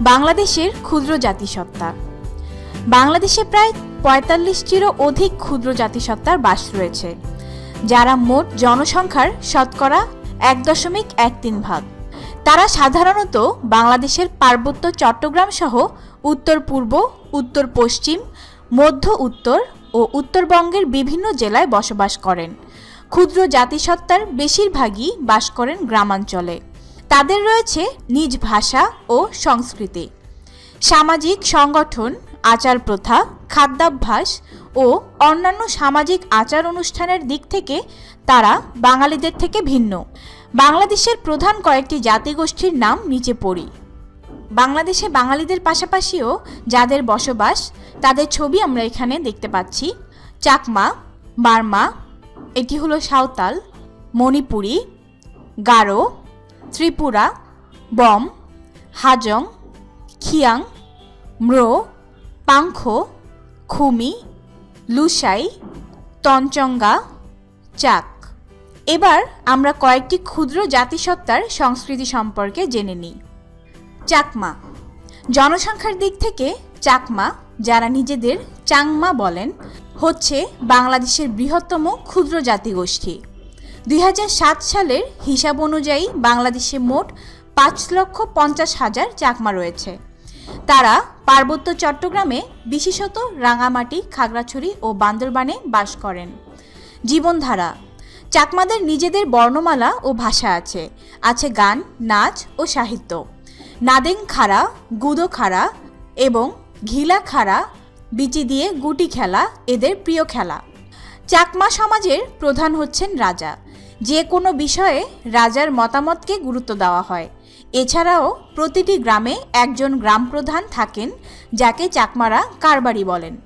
বাংলাদেশের ক্ষুদ্র জাতিসত্তা। বাংলাদেশে প্রায় পঁয়তাল্লিশটিরও অধিক ক্ষুদ্র জাতিসত্তার বাস রয়েছে, যারা মোট জনসংখ্যার শতকরা এক দশমিক এক তিন ভাগ। তারা সাধারণত বাংলাদেশের পার্বত্য চট্টগ্রাম সহ উত্তর পূর্ব, উত্তর পশ্চিম, মধ্য উত্তর ও উত্তরবঙ্গের বিভিন্ন জেলায় বসবাস করেন। ক্ষুদ্র জাতিসত্তার বেশিরভাগই বাস করেন গ্রামাঞ্চলে। তাদের রয়েছে নিজ ভাষা ও সংস্কৃতি। সামাজিক সংগঠন আচার প্রথা খাদ্যাভ্যাস ও অন্যান্য সামাজিক আচার অনুষ্ঠানের দিক থেকে তারা বাঙালিদের থেকে ভিন্ন। বাংলাদেশের প্রধান কয়েকটি জাতিগোষ্ঠীর নাম নিচে পড়ি। বাংলাদেশে বাঙালিদের পাশাপাশিও যাদের বসবাস, তাদের ছবি আমরা এখানে দেখতে পাচ্ছি। চাকমা, বার্মা, এটি হলো সাঁওতাল, মণিপুরি, গারো ত্রিপুরা, বম, হাজং, খিয়াং, ম্রো, পাংখ, খুমি লুসাই তঞ্চঙ্গা, চাক। এবার আমরা কয়েকটি ক্ষুদ্র জাতিসত্তার সংস্কৃতি সম্পর্কে জেনে নিই। চাকমা। জনসংখ্যার দিক থেকে চাকমা, যারা নিজেদের চাংমা বলেন, হচ্ছে বাংলাদেশের বৃহত্তম ক্ষুদ্র জাতিগোষ্ঠী। দুই হাজার সাত সালের হিসাব অনুযায়ী বাংলাদেশে মোট পাঁচ লক্ষ পঞ্চাশ হাজার চাকমা রয়েছে। তারা পার্বত্য চট্টগ্রামে বিশেষত রাঙামাটি, খাগড়াছড়ি ও বান্দরবানে বাস করেন। জীবনধারা, চাকমাদের নিজেদের বর্ণমালা ও ভাষা আছে। আছে গান, নাচ ও সাহিত্য। নাদেং খাড়া, গুদো খাড়া এবং ঘিলা খাড়া, বিচি দিয়ে গুটি খেলা এদের প্রিয় খেলা। চাকমা সমাজের প্রধান হচ্ছেন রাজা। যে কোনো বিষয়ে রাজার মতামতকে গুরুত্ব দেওয়া হয়। এছাড়াও প্রতিটি গ্রামে একজন গ্রাম প্রধান থাকেন, যাকে চাকমারা কারবারি বলেন।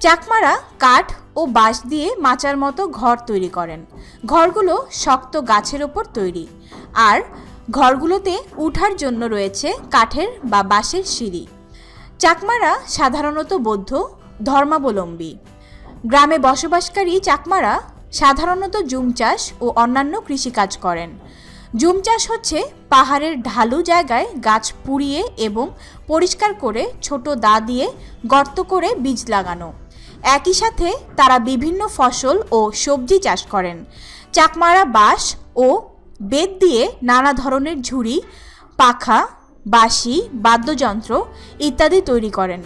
চাকমারা কাঠ ও বাঁশ দিয়ে মাচার মতো ঘর তৈরি করেন। ঘরগুলো শক্ত গাছের ওপর তৈরি। আর ঘরগুলোতে উঠার জন্য রয়েছে কাঠের বা বাঁশের সিঁড়ি। চাকমারা সাধারণত বৌদ্ধ, ধর্মাবলম্বী। গ্রামে বসবাসকারী চাকমারা সাধারণত জুম চাষ ও অন্যান্য কৃষিকাজ করেন। জুম চাষ হচ্ছে পাহাড়ের ঢালু জায়গায় গাছ পুড়িয়ে এবং পরিষ্কার করে ছোট দা দিয়ে গর্ত করে বীজ লাগানো। একই সাথে তারা বিভিন্ন ফসল ও সবজি চাষ করেন। চাকমারা বাঁশ ও বেত দিয়ে নানা ধরনের ঝুড়ি, পাখা, বাঁশি, বাদ্যযন্ত্র ইত্যাদি তৈরি করেন।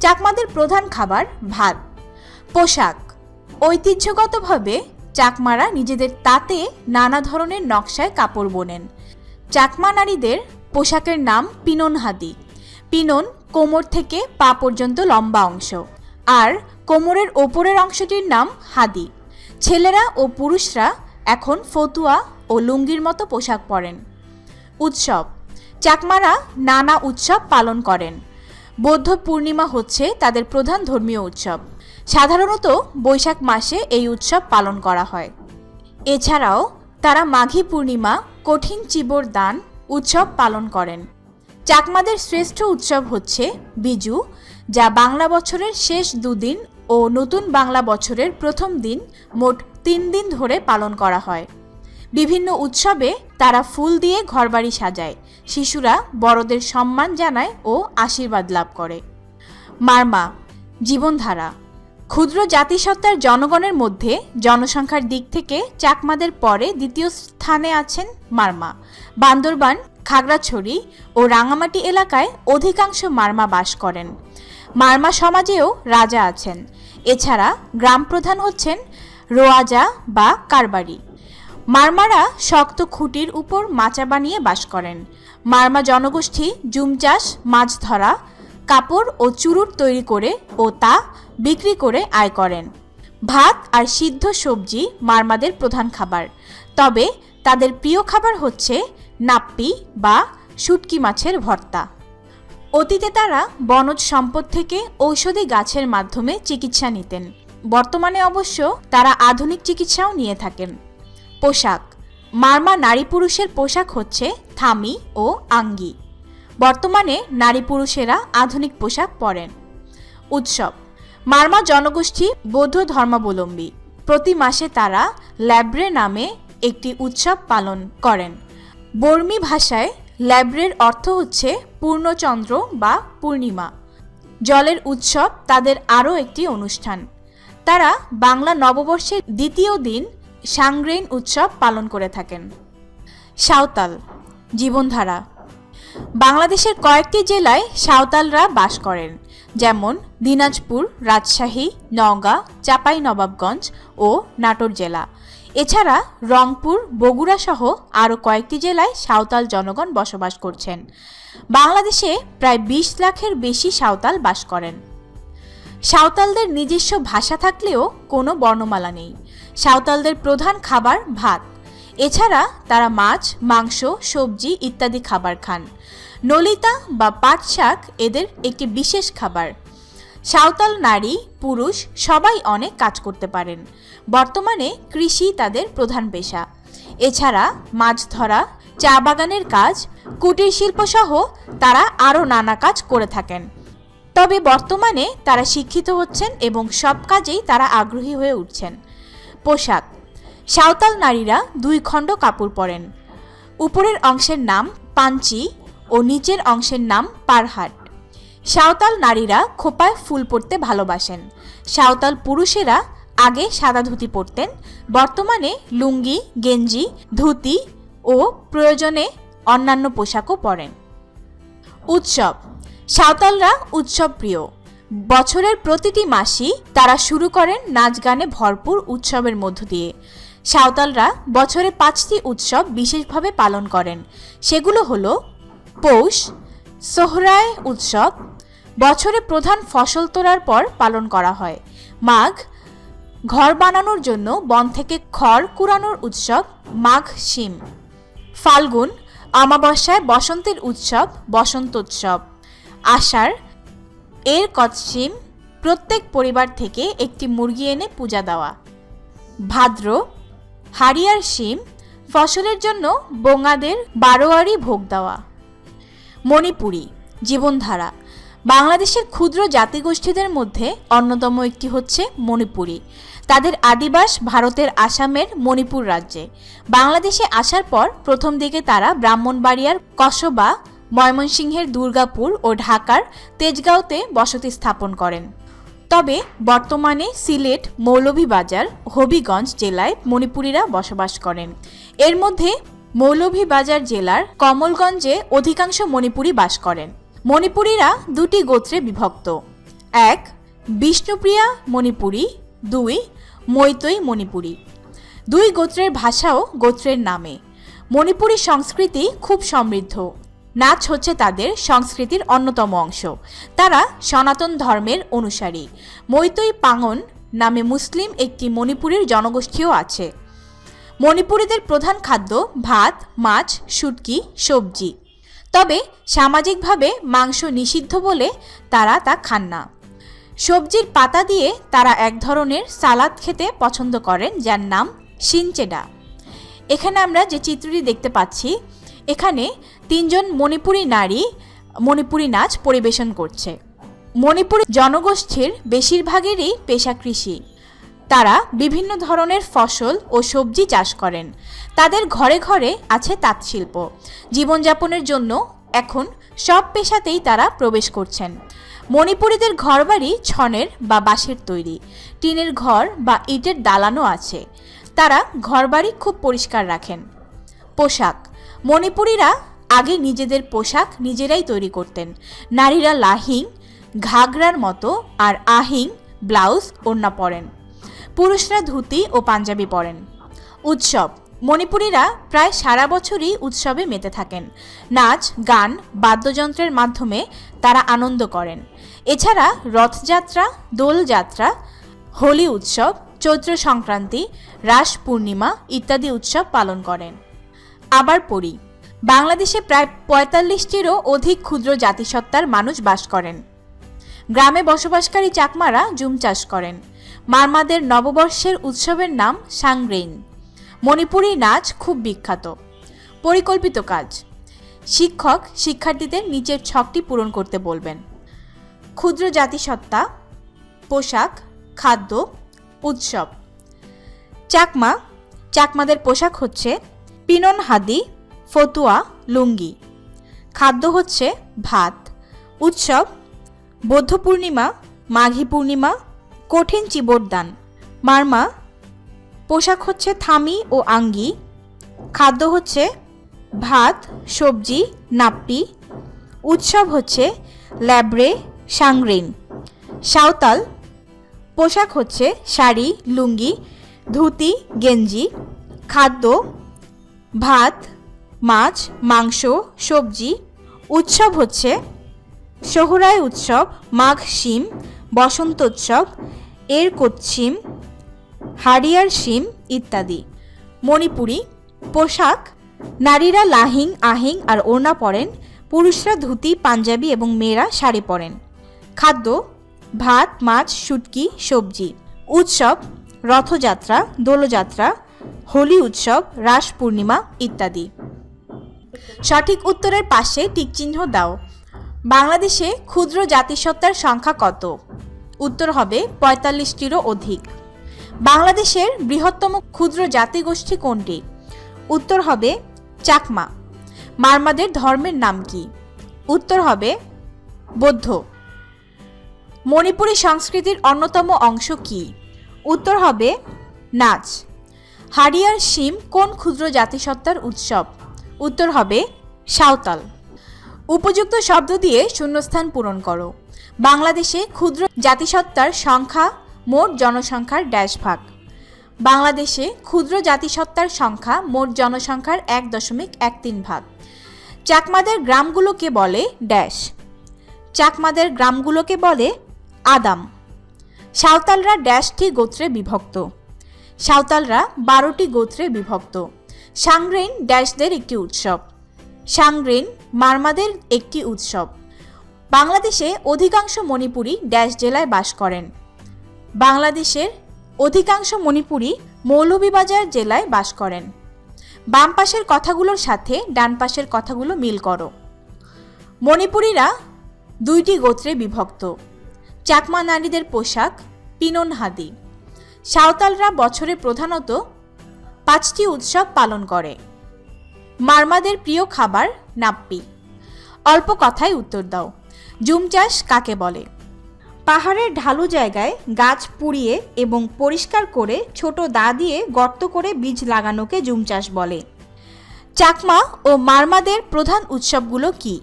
চাকমাদের প্রধান খাবার ভাত। পোশাক। ঐতিহ্যগতভাবে চাকমারা নিজেদের তাতে নানা ধরনের নকশায় কাপড় বোনেন। চাকমা নারীদের পোশাকের নাম পিনন হাদি পিনন কোমর থেকে পা পর্যন্ত লম্বা অংশ। আর কোমরের ওপরের অংশটির নাম হাদি ছেলেরা ও পুরুষরা এখন ফতুয়া ও লুঙ্গির মতো পোশাক পরেন। উৎসব। চাকমারা নানা উৎসব পালন করেন। বৌদ্ধ পূর্ণিমা হচ্ছে তাদের প্রধান ধর্মীয় উৎসব। সাধারণত বৈশাখ মাসে এই উৎসব পালন করা হয়। এছাড়াও তারা মাঘী পূর্ণিমা, কঠিন চিবর দান উৎসব পালন করেন। চাকমাদের শ্রেষ্ঠ উৎসব হচ্ছে বিজু, যা বাংলা বছরের শেষ দুদিন ও নতুন বাংলা বছরের প্রথম দিন মোট তিন দিন ধরে পালন করা হয়। বিভিন্ন উৎসবে তারা ফুল দিয়ে ঘরবাড়ি সাজায়। শিশুরা বড়দের সম্মান জানায় ও আশীর্বাদ লাভ করে। মারমা, জীবনধারা। ক্ষুদ্র জাতিসত্তার জনগণের মধ্যে জনসংখ্যার দিক থেকে চাকমাদের পরে দ্বিতীয় স্থানে আছেন মারমা। বান্দরবান, খাগড়াছড়ি ও রাঙামাটি এলাকায় অধিকাংশ মারমা বাস করেন। মারমা সমাজেও রাজা আছেন। এছাড়া গ্রাম প্রধান হচ্ছেন রোয়াজা বা কারবারি। মারমারা শক্ত খুঁটির উপর মাচা বানিয়ে বাস করেন। মারমা জনগোষ্ঠী জুম চাষ মাছ ধরা, কাপড় ও চুরুট তৈরি করে ও তা বিক্রি করে আয় করেন। ভাত আর সিদ্ধ সবজি মারমাদের প্রধান খাবার। তবে তাদের প্রিয় খাবার হচ্ছে নাপ্পি বা শুটকি মাছের ভর্তা। অতীতে তারা বনজ সম্পদ থেকে ঔষধি গাছের মাধ্যমে চিকিৎসা নিতেন। বর্তমানে অবশ্য তারা আধুনিক চিকিৎসাও নিয়ে থাকেন। পোশাক। মারমা নারী পুরুষের পোশাক হচ্ছে থামি ও আঙ্গি। বর্তমানে নারী পুরুষেরা আধুনিক পোশাক পরেন। উৎসব। মারমা জনগোষ্ঠী বৌদ্ধ ধর্মাবলম্বী। প্রতি মাসে তারা ল্যাব্রে নামে একটি উৎসব পালন করেন। বর্মী ভাষায় ল্যাব্রের অর্থ হচ্ছে পূর্ণচন্দ্র বা পূর্ণিমা। জলের উৎসব তাদের আরও একটি অনুষ্ঠান। তারা বাংলা নববর্ষের দ্বিতীয় দিন সাংগ্রেন উৎসব পালন করে থাকেন। সাঁওতাল জীবনধারা। বাংলাদেশের কয়েকটি জেলায় সাঁওতালরা বাস করেন। যেমন দিনাজপুর, রাজশাহী, নওগাঁ, চাপাই নবাবগঞ্জ ও নাটোর জেলা। এছাড়া রংপুর, বগুড়া সহ আরও কয়েকটি জেলায় সাঁওতাল জনগণ বসবাস করছেন। বাংলাদেশে প্রায় বিশ লাখের বেশি সাঁওতাল বাস করেন। সাঁওতালদের নিজস্ব ভাষা থাকলেও কোনো বর্ণমালা নেই। সাঁওতালদের প্রধান খাবার ভাত। এছাড়া তারা মাছ, মাংস, সবজি ইত্যাদি খাবার খান। নলিতা বা পাট শাক এদের একটি বিশেষ খাবার। সাঁওতাল নারী, পুরুষ সবাই অনেক কাজ করতে পারেন। বর্তমানে কৃষি তাদের প্রধান পেশা। এছাড়া মাছ ধরা, চা বাগানের কাজ, কুটির শিল্প সহ তারা আরও নানা কাজ করে থাকেন। তবে বর্তমানে তারা শিক্ষিত হচ্ছেন এবং সব কাজেই তারা আগ্রহী হয়ে উঠছেন। পোশাক। সাঁওতাল নারীরা দুই খণ্ড কাপড় পরেন। উপরের অংশের নাম পাঞ্চি ও নিচের অংশের নাম পারহাট। সাঁওতাল নারীরা খোপায় ফুল পরতে ভালোবাসেন। সাঁওতাল পুরুষেরা আগে সাদা ধুতি পরতেন, বর্তমানে লুঙ্গি, গেঞ্জি, ধুতি ও প্রয়োজনে অন্যান্য পোশাকও পরেন। উৎসব। সাঁওতালরা উৎসব প্রিয়। বছরের প্রতিটি মাসই তারা শুরু করেন নাচ গানে ভরপুর উৎসবের মধ্য দিয়ে। সাঁওতালরা বছরে পাঁচটি উৎসব বিশেষভাবে পালন করেন। সেগুলো হলো পৌষ, সোহরায় উৎসব, বছরে প্রধান ফসল তোলার পর পালন করা হয়। মাঘ, ঘর বানানোর জন্য বন থেকে খড় কুড়ানোর উৎসব, মাঘ শিম। ফাল্গুন, অমাবস্যায় বসন্তের উৎসব বসন্তোৎসব আষাঢ়, এর কচ্ছিম প্রত্যেক পরিবার থেকে একটি মুরগি এনে পূজা দেওয়া। ভাদ্র হারিয়ার শিম ফসলের জন্য বোঙাদের বারোয়ারি ভোগ দেওয়া। মণিপুরী, জীবনধারা। বাংলাদেশের ক্ষুদ্র জাতিগোষ্ঠীদের মধ্যে অন্যতম একটি হচ্ছে মণিপুরী। তাদের আদিবাস ভারতের আসামের মণিপুর রাজ্যে। বাংলাদেশে আসার পর প্রথম দিকে তারা ব্রাহ্মণবাড়িয়ার কসবা, ময়মনসিংহের দুর্গাপুর ও ঢাকার তেজগাঁওতে বসতি স্থাপন করেন। তবে বর্তমানে সিলেট, মৌলভীবাজার, হবিগঞ্জ জেলায় মণিপুরীরা বসবাস করেন। এর মধ্যে মৌলভীবাজার জেলার কমলগঞ্জে অধিকাংশ মণিপুরী বাস করেন। মণিপুরীরা দুটি গোত্রে বিভক্ত। এক, বিষ্ণুপ্রিয়া মণিপুরী, দুই মৈতৈ মণিপুরী। দুই গোত্রের ভাষাও গোত্রের নামে। মণিপুরী সংস্কৃতি খুব সমৃদ্ধ। নাচ হচ্ছে তাদের সংস্কৃতির অন্যতম অংশ। তারা সনাতন ধর্মের অনুসারী। মৈতৈ পাঙন নামে মুসলিম একটি মণিপুরের জনগোষ্ঠীও আছে। মণিপুরীদের প্রধান খাদ্য ভাত, মাছ, শুটকি, সবজি। তবে সামাজিকভাবে মাংস নিষিদ্ধ বলে তারা তা খান না। সবজির পাতা দিয়ে তারা এক ধরনের সালাদ খেতে পছন্দ করেন, যার নাম সিনচেডা এখানে আমরা যে চিত্রটি দেখতে পাচ্ছি, এখানে তিনজন মণিপুরী নারী, মণিপুরী নাচ পরিবেশন করছে। মণিপুরী জনগোষ্ঠীর বেশিরভাগেরই পেশা কৃষি। তারা বিভিন্ন ধরনের ফসল ও সবজি চাষ করেন। তাদের ঘরে ঘরে আছে তাঁতশিল্প। জীবনযাপনের জন্য এখন সব পেশাতেই তারা প্রবেশ করছেন। মণিপুরীদের ঘরবাড়ি ছনের বা বাঁশের তৈরি। টিনের ঘর বা ইটের দালানও আছে। তারা ঘরবাড়ি খুব পরিষ্কার রাখেন। পোশাক। মণিপুরীরা আগে নিজেদের পোশাক নিজেরাই তৈরি করতেন। নারীরা লাহিং, ঘাগরার মতো আর আহিং ব্লাউজ ওড়না পরেন। পুরুষরা ধুতি ও পাঞ্জাবি পরেন। উৎসব। মণিপুরীরা প্রায় সারা বছরই উৎসবে মেতে থাকেন। নাচ, গান, বাদ্যযন্ত্রের মাধ্যমে তারা আনন্দ করেন। এছাড়া রথযাত্রা, দোলযাত্রা, হোলি উৎসব, চৈত্র সংক্রান্তি, রাস পূর্ণিমা ইত্যাদি উৎসব পালন করেন। আবার পড়ি বাংলাদেশে প্রায় পঁয়তাল্লিশটিরও অধিক ক্ষুদ্র জাতিসত্তার মানুষ বাস করেন। গ্রামে বসবাসকারী চাকমারা জুম চাষ করেন। মারমাদের নববর্ষের উৎসবের নাম সাংগ্রেইন। মণিপুরী নাচ খুব বিখ্যাত। পরিকল্পিত কাজ। শিক্ষক শিক্ষার্থীদের নিচের ছকটি পূরণ করতে বলবেন। ক্ষুদ্র জাতিসত্তা, পোশাক, খাদ্য, উৎসব। চাকমা। চাকমাদের পোশাক হচ্ছে পিনন হাদি, ফতুয়া, লুঙ্গি। খাদ্য হচ্ছে ভাত। উৎসব, বৌদ্ধ পূর্ণিমা, মাঘী পূর্ণিমা কঠিন চিবরদান। মারমা, পোশাক হচ্ছে থামি ও আঙ্গি, খাদ্য হচ্ছে ভাত, সবজি, নাপ্পি, উৎসব হচ্ছে ল্যাব্রে সাংরিন সাঁওতাল, পোশাক হচ্ছে শাড়ি, লুঙ্গি, ধুতি, গেঞ্জি, খাদ্য, ভাত, মাছ, মাংস, সবজি, উৎসব হচ্ছে সোহরাই উৎসব, মাঘ, শিম, বসন্ত উৎসব এর কোচ্ছিম হাড়িয়ার শিম ইত্যাদি। মণিপুরি, পোশাক, নারীরা লাহিং, আহিং আর ওড়না পরেন, পুরুষরা ধুতি, পাঞ্জাবি এবং মেয়েরা শাড়ি পরেন। খাদ্য, ভাত, মাছ, শুটকি, সবজি। উৎসব, রথযাত্রা, দোলযাত্রা, হোলি উৎসব, রাস পূর্ণিমা ইত্যাদি। সঠিক উত্তরের পাশে টিকচিহ্ন দাও। বাংলাদেশে ক্ষুদ্র জাতিসত্তার সংখ্যা কত? উত্তর হবে পঁয়তাল্লিশটিরও অধিক। বাংলাদেশের বৃহত্তম ক্ষুদ্র জাতিগোষ্ঠী কোনটি? উত্তর হবে চাকমা। মারমাদের ধর্মের নাম কি? উত্তর হবে বৌদ্ধ। মণিপুরী সংস্কৃতির অন্যতম অংশ কি? উত্তর হবে নাচ। হারিয়ার শিম কোন ক্ষুদ্র জাতিসত্তার উৎসব? উত্তর হবে সাঁওতাল। উপযুক্ত শব্দ দিয়ে শূন্যস্থান পূরণ করো। বাংলাদেশে ক্ষুদ্র জাতিসত্তার সংখ্যা মোট জনসংখ্যার ড্যাশ ভাগ বাংলাদেশে ক্ষুদ্র জাতিসত্তার সংখ্যা মোট জনসংখ্যার এক দশমিক এক তিন ভাগ। চাকমাদের গ্রামগুলোকে বলে ড্যাশ। চাকমাদের গ্রামগুলোকে বলে আদাম। সাঁওতালরা ড্যাশটি গোত্রে বিভক্ত। সাঁওতালরা বারোটি গোত্রে বিভক্ত। সাংগ্রেন ড্যাশদের একটি উৎসব। সাংগ্রেন মারমাদের একটি উৎসব। বাংলাদেশে অধিকাংশ মণিপুরী ড্যাশ জেলায় বাস করেন। বাংলাদেশের অধিকাংশ মণিপুরী মৌলভীবাজার জেলায় বাস করেন। বাম পাশের কথাগুলোর সাথে ডান পাশের কথাগুলো মিল করো। মণিপুরীরা দুইটি গোত্রে বিভক্ত। চাকমা নারীদের পোশাক, পিনন হাদি। সাঁওতালরা বছরে প্রধানত পাঁচটি উৎসব পালন করে। মারমাদের প্রিয় খাবার নাপ্পি। অল্প কথায় উত্তর দাও। জুম চাষ কাকে বলে? পাহাড়ের ঢালু জায়গায় গাছ পুড়িয়ে এবং পরিষ্কার করে ছোট দা দিয়ে গর্ত করে বীজ লাগানোকে জুম চাষ বলে। চাকমা ও মারমাদের প্রধান উৎসবগুলো কি?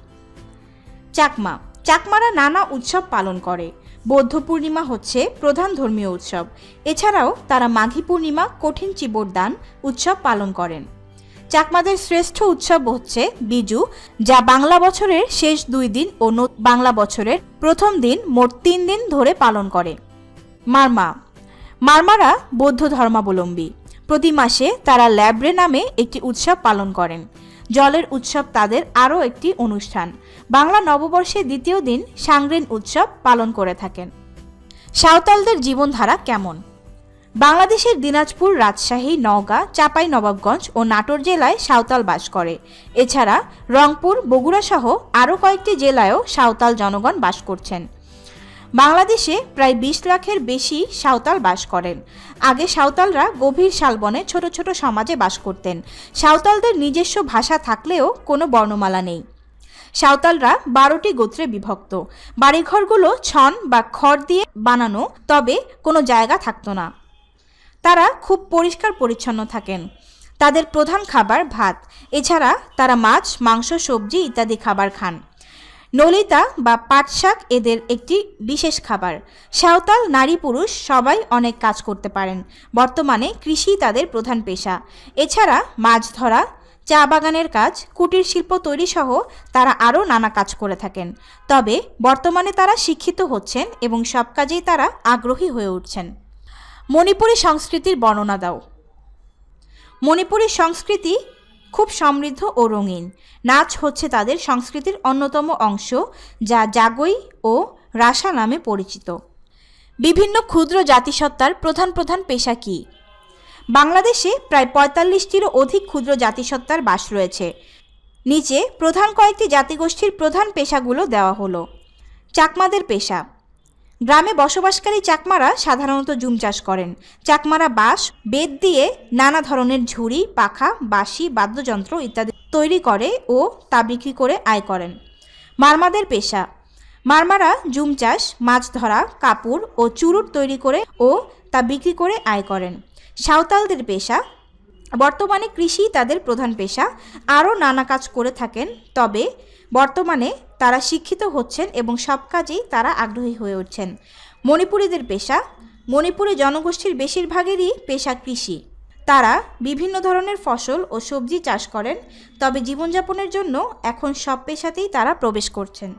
চাকমা, চাকমারা নানা উৎসব পালন করে। বৌদ্ধ পূর্ণিমা হচ্ছে প্রধান ধর্মীয় উৎসব। এছাড়াও তারা মাঘী পূর্ণিমা, কঠিন চিবর দান উৎসব পালন করেন। চাকমাদের শ্রেষ্ঠ উৎসব হচ্ছে বিজু, যা বাংলা বছরের শেষ দুই দিন ও বাংলা বছরের প্রথম দিন মোট তিন দিন ধরে পালন করে। মারমা। মারমারা বৌদ্ধ ধর্মাবলম্বী। প্রতি মাসে তারা ল্যাব্রে নামে একটি উৎসব পালন করেন। জলের উৎসব তাদের আরও একটি অনুষ্ঠান। বাংলা নববর্ষের দ্বিতীয় দিন সাংগ্রেন উৎসব পালন করে থাকেন। সাঁওতালদের জীবনধারা কেমন? বাংলাদেশের দিনাজপুর, রাজশাহী, নওগাঁ, চাঁপাই, নবাবগঞ্জ ও নাটোর জেলায় সাঁওতাল বাস করে। এছাড়া রংপুর, বগুড়া সহ আরও কয়েকটি জেলায়ও সাঁওতাল জনগণ বাস করছেন। বাংলাদেশে প্রায় বিশ লাখের বেশি সাঁওতাল বাস করেন। আগে সাঁওতালরা গভীর শালবনে ছোট ছোট সমাজে বাস করতেন। সাঁওতালদের নিজস্ব ভাষা থাকলেও কোনো বর্ণমালা নেই। সাঁওতালরা বারোটি গোত্রে বিভক্ত। বাড়িঘরগুলো ছন বা খড় দিয়ে বানানো, তবে কোনো জায়গা থাকতো না। তারা খুব পরিষ্কার পরিচ্ছন্ন থাকেন। তাদের প্রধান খাবার ভাত। এছাড়া তারা মাছ, মাংস, সবজি ইত্যাদি খাবার খান। নলিতা বা পাট শাক এদের একটি বিশেষ খাবার। সাঁওতাল নারী পুরুষ সবাই অনেক কাজ করতে পারেন। বর্তমানে কৃষি তাদের প্রধান পেশা। এছাড়া মাছ ধরা, চা বাগানের কাজ, কুটির শিল্প তৈরি সহ তারা আরও নানা কাজ করে থাকেন। তবে বর্তমানে তারা শিক্ষিত হচ্ছেন এবং সব কাজেই তারা আগ্রহী হয়ে উঠছেন। মণিপুরী সংস্কৃতির বর্ণনা দাও। মণিপুরী সংস্কৃতি খুব সমৃদ্ধ ও রঙিন। নাচ হচ্ছে তাদের সংস্কৃতির অন্যতম অংশ, যা জাগই ও রাসা নামে পরিচিত। বিভিন্ন ক্ষুদ্র জাতিসত্তার প্রধান প্রধান পেশা কী? বাংলাদেশে প্রায় পঁয়তাল্লিশটিরও অধিক ক্ষুদ্র জাতিসত্তার বাস রয়েছে। নিচে প্রধান কয়েকটি জাতিগোষ্ঠীর প্রধান পেশাগুলো দেওয়া হলো। চাকমাদের পেশা। গ্রামে বসবাসকারী চাকমারা সাধারণত জুম চাষ করেন। চাকমারা বাঁশ, বেত দিয়ে নানা ধরনের ঝুড়ি, পাখা, বাঁশি, বাদ্যযন্ত্র ইত্যাদি তৈরি করে ও তা বিক্রি করে আয় করেন। মারমাদের পেশা। মারমারা জুম চাষ, মাছ ধরা, কাপড় ও চুরুট তৈরি করে ও তা বিক্রি করে আয় করেন। সাঁওতালদের পেশা। বর্তমানে কৃষি তাদের প্রধান পেশা। আরও নানা কাজ করে থাকেন, তবে বর্তমানে তারা শিক্ষিত হচ্ছেন এবং সব কাজেই তারা আগ্রহী হয়ে উঠছেন। মণিপুরীদের পেশা, মণিপুরে জনগোষ্ঠীর বেশিরভাগেরই পেশা কৃষি। তারা বিভিন্ন ধরনের ফসল ও সবজি চাষ করেন, তবে জীবনযাপনের জন্য এখন সব পেশাতেই তারা প্রবেশ করছেন।